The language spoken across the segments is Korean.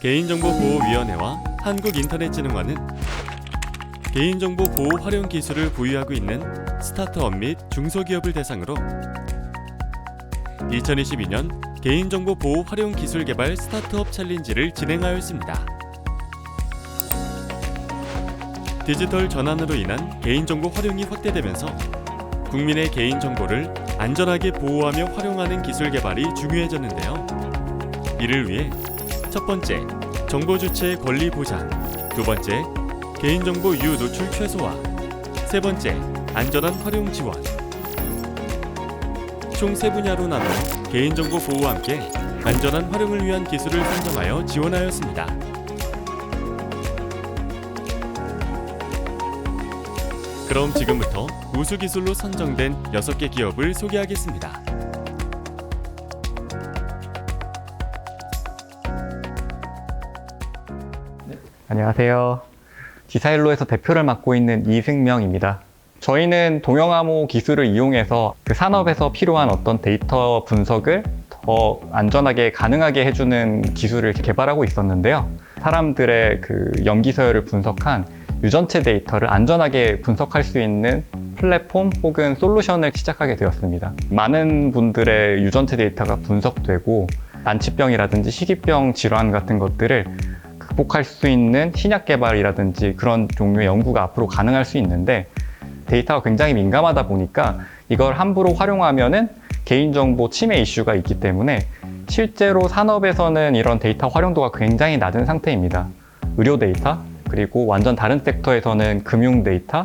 개인정보보호위원회와 한국인터넷진흥원은 개인정보 보호 활용 기술을 보유하고 있는 스타트업 및 중소기업을 대상으로 2022년 개인정보 보호 활용 기술 개발 스타트업 챌린지를 진행하였습니다. 디지털 전환으로 인한 개인정보 활용이 확대되면서 국민의 개인정보를 안전하게 보호하며 활용하는 기술 개발이 중요해졌는데요. 이를 위해 첫 번째, 정보 주체의 권리 보장, 두 번째, 개인정보 유 노출 최소화, 세 번째, 안전한 활용 지원. 총 세 분야로 나눠 개인정보 보호와 함께 안전한 활용을 위한 기술을 선정하여 지원하였습니다. 그럼 지금부터 우수 기술로 선정된 6개 기업을 소개하겠습니다. 안녕하세요. 디사일로에서 대표를 맡고 있는 이승명입니다. 저희는 동영암호 기술을 이용해서 그 산업에서 필요한 어떤 데이터 분석을 더 안전하게 가능하게 해주는 기술을 개발하고 있었는데요. 사람들의 그 염기 서열을 분석한 유전체 데이터를 안전하게 분석할 수 있는 플랫폼 혹은 솔루션을 시작하게 되었습니다. 많은 분들의 유전체 데이터가 분석되고 난치병이라든지 식이병 질환 같은 것들을 극복할 수 있는 신약 개발이라든지 그런 종류의 연구가 앞으로 가능할 수 있는데 데이터가 굉장히 민감하다 보니까 이걸 함부로 활용하면은 개인정보 침해 이슈가 있기 때문에 실제로 산업에서는 이런 데이터 활용도가 굉장히 낮은 상태입니다. 의료 데이터, 그리고 완전 다른 섹터에서는 금융 데이터,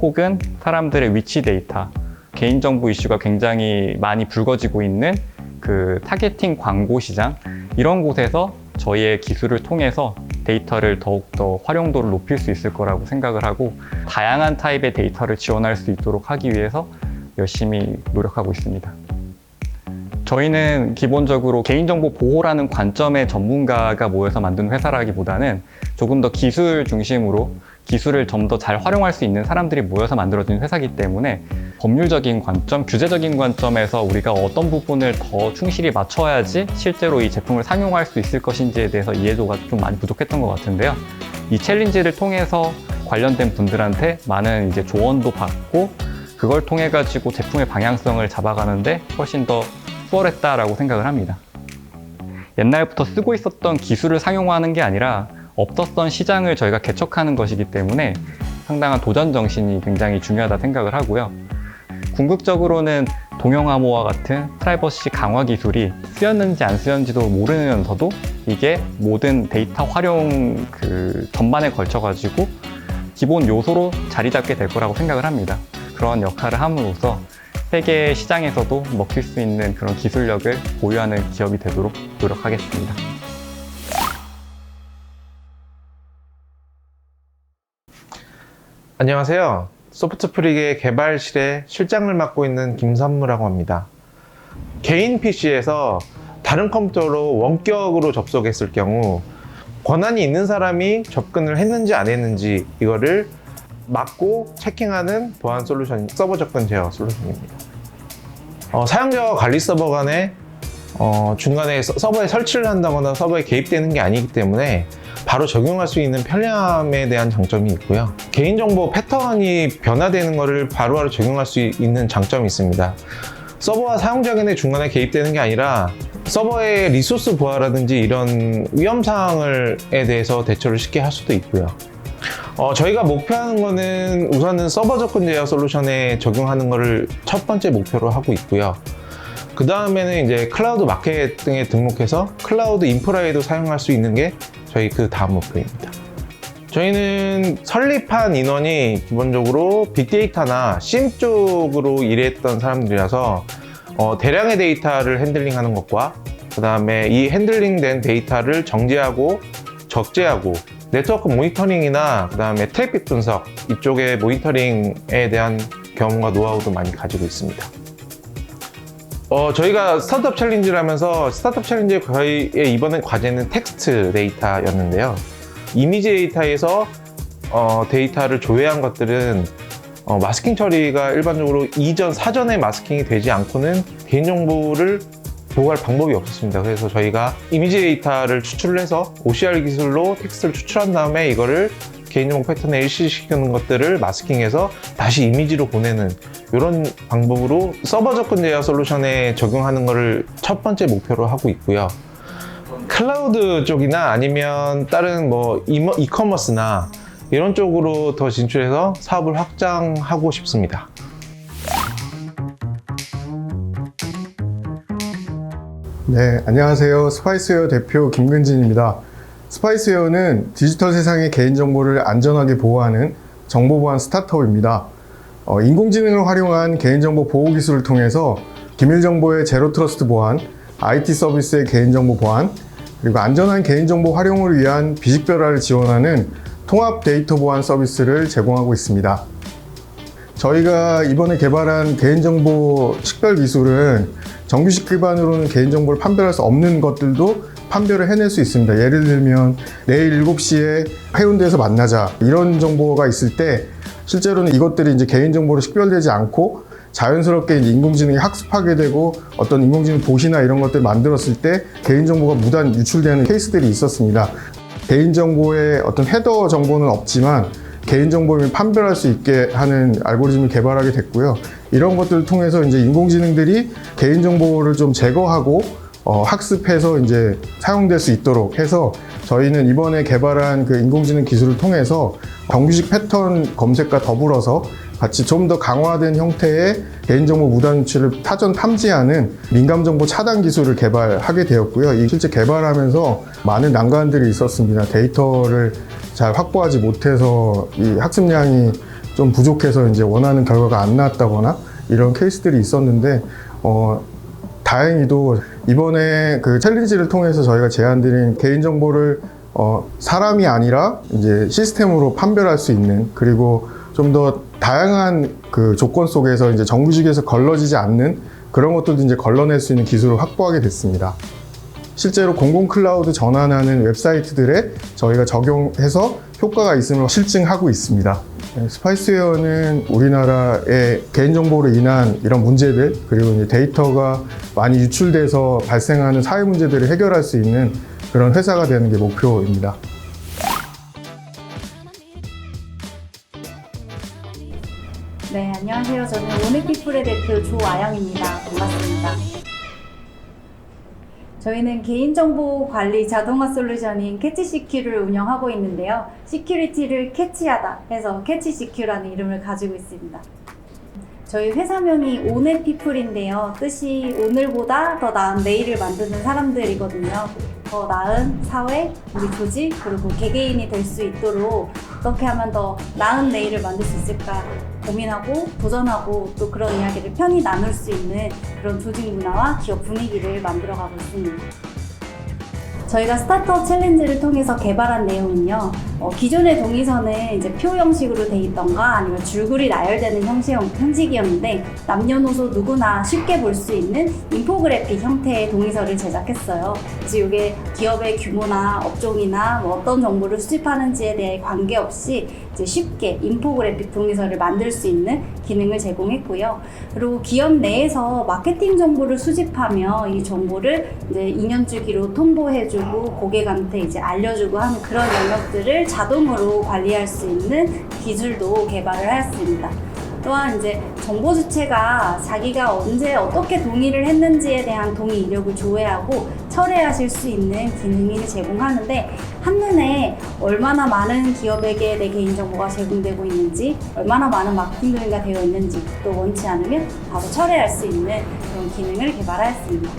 혹은 사람들의 위치 데이터, 개인정보 이슈가 굉장히 많이 불거지고 있는 그 타겟팅 광고 시장, 이런 곳에서 저희의 기술을 통해서 데이터를 더욱더 활용도를 높일 수 있을 거라고 생각을 하고 다양한 타입의 데이터를 지원할 수 있도록 하기 위해서 열심히 노력하고 있습니다. 저희는 기본적으로 개인정보 보호라는 관점의 전문가가 모여서 만든 회사라기보다는 조금 더 기술 중심으로 기술을 좀 더 잘 활용할 수 있는 사람들이 모여서 만들어진 회사이기 때문에 법률적인 관점, 규제적인 관점에서 우리가 어떤 부분을 더 충실히 맞춰야지 실제로 이 제품을 상용할 수 있을 것인지에 대해서 이해도가 좀 많이 부족했던 것 같은데요. 이 챌린지를 통해서 관련된 분들한테 많은 이제 조언도 받고 그걸 통해 가지고 제품의 방향성을 잡아가는데 훨씬 더 수월했다라고 생각을 합니다. 옛날부터 쓰고 있었던 기술을 상용화하는 게 아니라 없었던 시장을 저희가 개척하는 것이기 때문에 상당한 도전 정신이 굉장히 중요하다 생각을 하고요. 궁극적으로는 동영암호와 같은 프라이버시 강화 기술이 쓰였는지 안 쓰였는지도 모르면서도 이게 모든 데이터 활용 그 전반에 걸쳐 가지고 기본 요소로 자리 잡게 될 거라고 생각을 합니다. 그런 역할을 함으로써 세계 시장에서도 먹힐 수 있는 그런 기술력을 보유하는 기업이 되도록 노력하겠습니다. 안녕하세요. 소프트프릭의 개발실의 실장을 맡고 있는 김선무라고 합니다. 개인 PC에서 다른 컴퓨터로 원격으로 접속했을 경우 권한이 있는 사람이 접근을 했는지 안 했는지 이거를 막고 체킹하는 보안 솔루션, 서버 접근 제어 솔루션입니다. 어, 사용자와 관리 서버 간에 어, 중간에 서- 서버에 설치를 한다거나 서버에 개입되는 게 아니기 때문에 바로 적용할 수 있는 편리함에 대한 장점이 있고요. 개인정보 패턴이 변화되는 것을 바로바로 적용할 수 있는 장점이 있습니다. 서버와 사용자 간에 중간에 개입되는 게 아니라 서버의 리소스 부하라든지 이런 위험사항에 대해서 대처를 쉽게 할 수도 있고요. 어, 저희가 목표하는 거는 우선은 서버 접근 제어 솔루션에 적용하는 것을 첫 번째 목표로 하고 있고요. 그 다음에는 이제 클라우드 마켓 등에 등록해서 클라우드 인프라에도 사용할 수 있는 게 저희 그 다음 목표입니다. 저희는 설립한 인원이 기본적으로 빅데이터나 심 쪽으로 일했던 사람들이라서 어, 대량의 데이터를 핸들링하는 것과 그 다음에 이 핸들링된 데이터를 정제하고 적재하고 네트워크 모니터링이나 그 다음에 트래픽 분석 이쪽의 모니터링에 대한 경험과 노하우도 많이 가지고 있습니다. 어, 저희가 스타트업 챌린지를 하면서 스타트업 챌린지의 저희의 이번에 과제는 텍스트 데이터였는데요. 이미지 데이터에서 어, 데이터를 조회한 것들은 어, 마스킹 처리가 일반적으로 이전 사전에 마스킹이 되지 않고는 개인정보를 보호할 방법이 없었습니다. 그래서 저희가 이미지 데이터를 추출을 해서 OCR 기술로 텍스트를 추출한 다음에 이거를 개인정보 패턴에 일시시키는 것들을 마스킹해서 다시 이미지로 보내는 이런 방법으로 서버 접근 제어 솔루션에 적용하는 것을 첫 번째 목표로 하고 있고요. 클라우드 쪽이나 아니면 다른 뭐 이커머스나 이런 쪽으로 더 진출해서 사업을 확장하고 싶습니다. 네, 안녕하세요. 스파이스웨어 대표 김근진입니다. 스파이스웨어는 디지털 세상의 개인정보를 안전하게 보호하는 정보보안 스타트업입니다. 어, 인공지능을 활용한 개인정보 보호 기술을 통해서 기밀정보의 제로 트러스트 보안, IT 서비스의 개인정보 보안, 그리고 안전한 개인정보 활용을 위한 비식별화를 지원하는 통합 데이터 보안 서비스를 제공하고 있습니다. 저희가 이번에 개발한 개인정보 식별 기술은 정규식 기반으로는 개인정보를 판별할 수 없는 것들도 판별을 해낼 수 있습니다. 예를 들면 내일 7시에 해운대에서 만나자 이런 정보가 있을 때 실제로는 이것들이 이제 개인정보로 식별되지 않고 자연스럽게 인공지능이 학습하게 되고 어떤 인공지능 도시나 이런 것들 만들었을 때 개인정보가 무단 유출되는 케이스들이 있었습니다. 개인정보의 어떤 헤더 정보는 없지만 개인정보를 판별할 수 있게 하는 알고리즘을 개발하게 됐고요. 이런 것들을 통해서 이제 인공지능들이 개인정보를 좀 제거하고 어, 학습해서 이제 사용될 수 있도록 해서 저희는 이번에 개발한 그 인공지능 기술을 통해서 정규식 패턴 검색과 더불어서 같이 좀 더 강화된 형태의 개인정보 무단 유출을 타전 탐지하는 민감정보 차단 기술을 개발하게 되었고요. 이 실제 개발하면서 많은 난관들이 있었습니다. 데이터를 잘 확보하지 못해서 이 학습량이 좀 부족해서 이제 원하는 결과가 안 나왔다거나 이런 케이스들이 있었는데 어, 다행히도 이번에 그 챌린지를 통해서 저희가 제안드린 개인정보를 어, 사람이 아니라 이제 시스템으로 판별할 수 있는 그리고 좀 더 다양한 그 조건 속에서 이제 정규직에서 걸러지지 않는 그런 것들도 이제 걸러낼 수 있는 기술을 확보하게 됐습니다. 실제로 공공 클라우드 전환하는 웹사이트들에 저희가 적용해서 효과가 있음을 실증하고 있습니다. 네, 스파이스웨어는 우리나라의 개인정보로 인한 이런 문제들 그리고 데이터가 많이 유출돼서 발생하는 사회 문제들을 해결할 수 있는 그런 회사가 되는 게 목표입니다. 네, 안녕하세요. 저는 오늘피플의 대표 조아영입니다. 반갑습니다. 저희는 개인정보 관리 자동화 솔루션인 캐치CQ를 운영하고 있는데요. 시큐리티를 캐치하다 해서 캐치CQ라는 이름을 가지고 있습니다. 저희 회사명이 오늘 피플인데요. 뜻이 오늘보다 더 나은 내일을 만드는 사람들이거든요. 더 나은 사회, 우리 조직, 그리고 개개인이 될 수 있도록 어떻게 하면 더 나은 내일을 만들 수 있을까 고민하고 도전하고 또 그런 이야기를 편히 나눌 수 있는 그런 조직 문화와 기업 분위기를 만들어가고 있습니다. 저희가 스타트업 챌린지를 통해서 개발한 내용은요, 어, 기존의 동의서는 이제 표 형식으로 돼 있던가 아니면 줄줄이 나열되는 형식, 형식이었는데 남녀노소 누구나 쉽게 볼 수 있는 인포그래픽 형태의 동의서를 제작했어요. 그래서 이게 기업의 규모나 업종이나 뭐 어떤 정보를 수집하는지에 대해 관계없이 이제 쉽게 인포그래픽 동의서를 만들 수 있는 기능을 제공했고요. 그리고 기업 내에서 마케팅 정보를 수집하며 이 정보를 이제 2년 주기로 통보해주고 고객한테 이제 알려주고 하는 그런 영역들을 자동으로 관리할 수 있는 기술도 개발을 하였습니다. 또한 이제 정보 주체가 자기가 언제 어떻게 동의를 했는지에 대한 동의 이력을 조회하고 철회하실 수 있는 기능을 제공하는데 한눈에 얼마나 많은 기업에게 내 개인정보가 제공되고 있는지 얼마나 많은 마케팅 동의가 되어 있는지 또 원치 않으면 바로 철회할 수 있는 그런 기능을 개발하였습니다.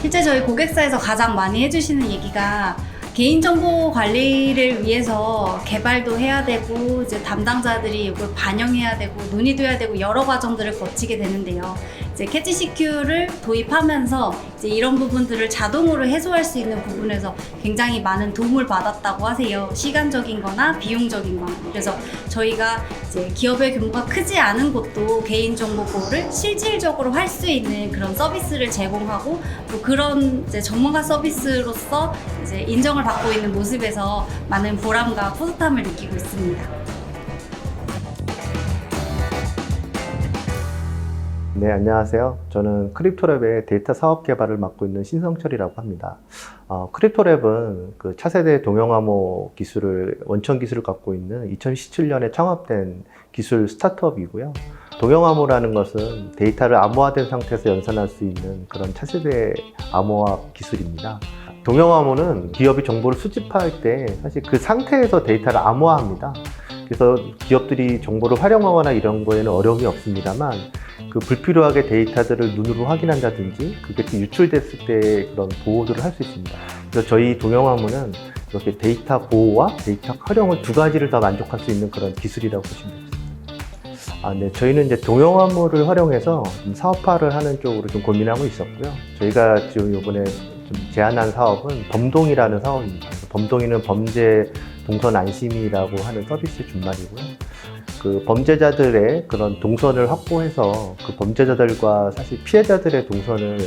실제 저희 고객사에서 가장 많이 해주시는 얘기가 개인정보 관리를 위해서 개발도 해야 되고 이제 담당자들이 이걸 반영해야 되고 논의도 해야 되고 여러 과정들을 거치게 되는데요. 이제 캐치 CQ를 도입하면서 이제 이런 부분들을 자동으로 해소할 수 있는 부분에서 굉장히 많은 도움을 받았다고 하세요. 시간적인 거나 비용적인 거나. 그래서 저희가 이제 기업의 규모가 크지 않은 곳도 개인정보 보호를 실질적으로 할 수 있는 그런 서비스를 제공하고 또 그런 이제 전문가 서비스로서 이제 인정을 받고 있는 모습에서 많은 보람과 뿌듯함을 느끼고 있습니다. 네, 안녕하세요. 저는 크립토랩의 데이터 사업 개발을 맡고 있는 신성철이라고 합니다. 어, 크립토랩은 그 차세대 동영암호 기술을, 원천 기술을 갖고 있는 2017년에 창업된 기술 스타트업이고요. 동영암호라는 것은 데이터를 암호화된 상태에서 연산할 수 있는 그런 차세대 암호화 기술입니다. 동영암호는 기업이 정보를 수집할 때 사실 그 상태에서 데이터를 암호화합니다. 그래서 기업들이 정보를 활용하거나 이런 거에는 어려움이 없습니다만 그 불필요하게 데이터들을 눈으로 확인한다든지 그게 또 유출됐을 때 그런 보호들을 할 수 있습니다. 그래서 저희 동영화문은 이렇게 데이터 보호와 데이터 활용을 두 가지를 다 만족할 수 있는 그런 기술이라고 보시면 되겠습니다. 아, 네. 저희는 이제 동영화물을 활용해서 좀 사업화를 하는 쪽으로 좀 고민하고 있었고요. 저희가 지금 이번에 좀 제안한 사업은 범동이라는 사업입니다. 범동이는 범죄 동선 안심이라고 하는 서비스 준말이고요. 그 범죄자들의 그런 동선을 확보해서 그 범죄자들과 사실 피해자들의 동선을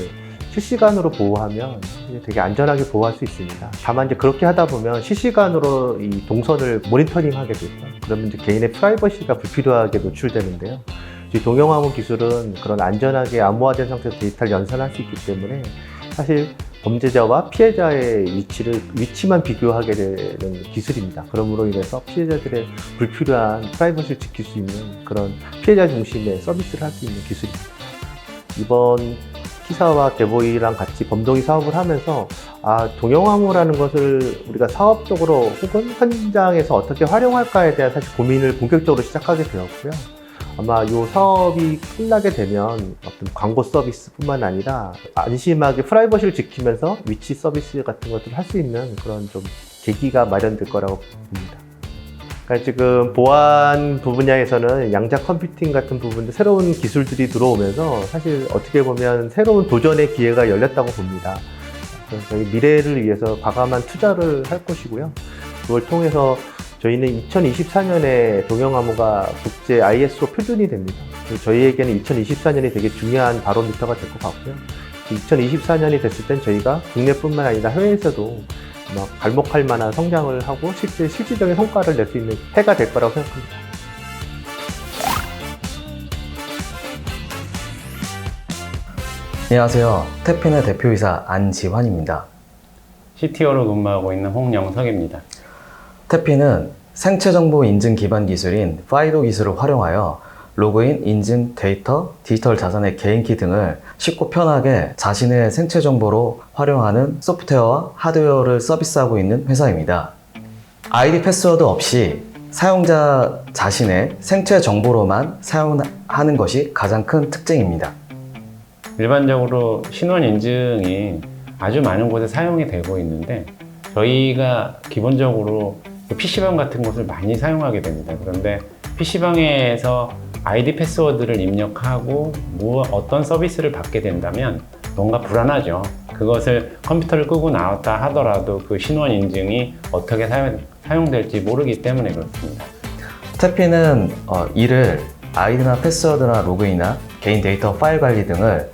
실시간으로 보호하면 되게 안전하게 보호할 수 있습니다. 다만 이제 그렇게 하다 보면 실시간으로 이 동선을 모니터링하게 되죠. 그러면 이제 개인의 프라이버시가 불필요하게 노출되는데요. 이 동영암호 기술은 그런 안전하게 암호화된 상태에서 데이터를 연산할 수 있기 때문에 사실 범죄자와 피해자의 위치를 위치만 비교하게 되는 기술입니다. 그러므로 인해서 피해자들의 불필요한 프라이버시를 지킬 수 있는 그런 피해자 중심의 서비스를 할 수 있는 기술입니다. 이번 키사와 대보이랑 같이 범동이 사업을 하면서 아 동영암호라는 것을 우리가 사업적으로 혹은 현장에서 어떻게 활용할까에 대한 사실 고민을 본격적으로 시작하게 되었고요. 아마 이 사업이 끝나게 되면 어떤 광고 서비스뿐만 아니라 안심하게 프라이버시를 지키면서 위치 서비스 같은 것들을 할 수 있는 그런 좀 계기가 마련될 거라고 봅니다. 그러니까 지금 보안 분야에서는 양자 컴퓨팅 같은 부분도 새로운 기술들이 들어오면서 사실 어떻게 보면 새로운 도전의 기회가 열렸다고 봅니다. 그래서 미래를 위해서 과감한 투자를 할 것이고요. 그걸 통해서 저희는 2024년에 동영암호가 국제 ISO 표준이 됩니다. 저희에게는 2024년이 되게 중요한 바로미터가 될 것 같고요. 2024년이 됐을 땐 저희가 국내뿐만 아니라 해외에서도 막 발목할 만한 성장을 하고 실제 실질적인 성과를 낼 수 있는 해가 될 거라고 생각합니다. 안녕하세요. 태핀의 대표이사 안지환입니다. CTO로 근무하고 있는 홍영석입니다. 태핀은 생체 정보 인증 기반 기술인 파이도 기술을 활용하여 로그인, 인증, 데이터, 디지털 자산의 개인키 등을 쉽고 편하게 자신의 생체 정보로 활용하는 소프트웨어와 하드웨어를 서비스하고 있는 회사입니다. 아이디 패스워드 없이 사용자 자신의 생체 정보로만 사용하는 것이 가장 큰 특징입니다. 일반적으로 신원 인증이 아주 많은 곳에 사용이 되고 있는데 저희가 기본적으로 PC방 같은 곳을 많이 사용하게 됩니다. 그런데 PC방에서 아이디 패스워드를 입력하고 뭐 어떤 서비스를 받게 된다면 뭔가 불안하죠. 그것을 컴퓨터를 끄고 나왔다 하더라도 그 신원 인증이 어떻게 사용, 사용될지 모르기 때문에 그렇습니다. 태피는 어, 이를 아이디나 패스워드나 로그인이나 개인 데이터 파일 관리 등을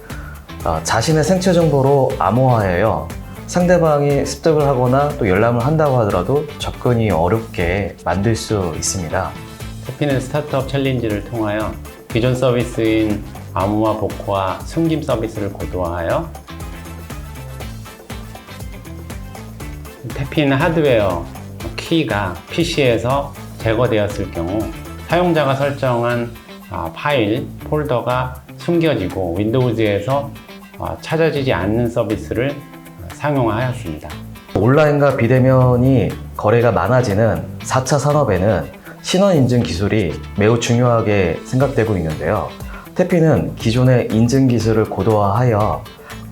어, 자신의 생체 정보로 암호화하여 상대방이 습득을 하거나 또 열람을 한다고 하더라도 접근이 어렵게 만들 수 있습니다. 태피는 스타트업 챌린지를 통하여 기존 서비스인 암호화, 복호화, 숨김 서비스를 고도화하여 태핀 하드웨어 키가 PC에서 제거되었을 경우 사용자가 설정한 아, 파일, 폴더가 숨겨지고 윈도우즈에서 아, 찾아지지 않는 서비스를 상용화하였습니다. 온라인과 비대면이 거래가 많아지는 4차 산업에는 신원 인증 기술이 매우 중요하게 생각되고 있는데요. 태피는 기존의 인증 기술을 고도화하여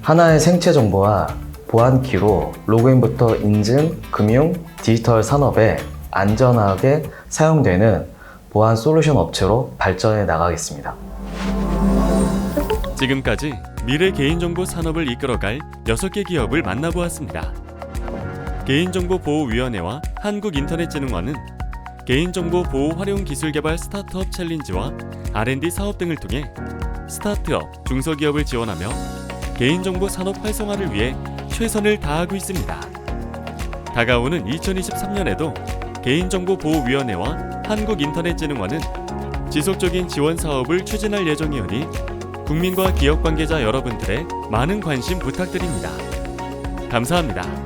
하나의 생체 정보와 보안키로 로그인부터 인증, 금융, 디지털 산업에 안전하게 사용되는 보안 솔루션 업체로 발전해 나가겠습니다. 지금까지 미래 개인정보 산업을 이끌어갈 6개 기업을 만나보았습니다. 개인정보보호위원회와 한국인터넷진흥원은 개인정보 보호 활용 기술 개발 스타트업 챌린지와 R&D 사업 등을 통해 스타트업, 중소기업을 지원하며 개인정보 산업 활성화를 위해 최선을 다하고 있습니다. 다가오는 2023년에도 개인정보보호위원회와 한국인터넷진흥원은 지속적인 지원 사업을 추진할 예정이오니 국민과 기업 관계자 여러분들의 많은 관심 부탁드립니다. 감사합니다.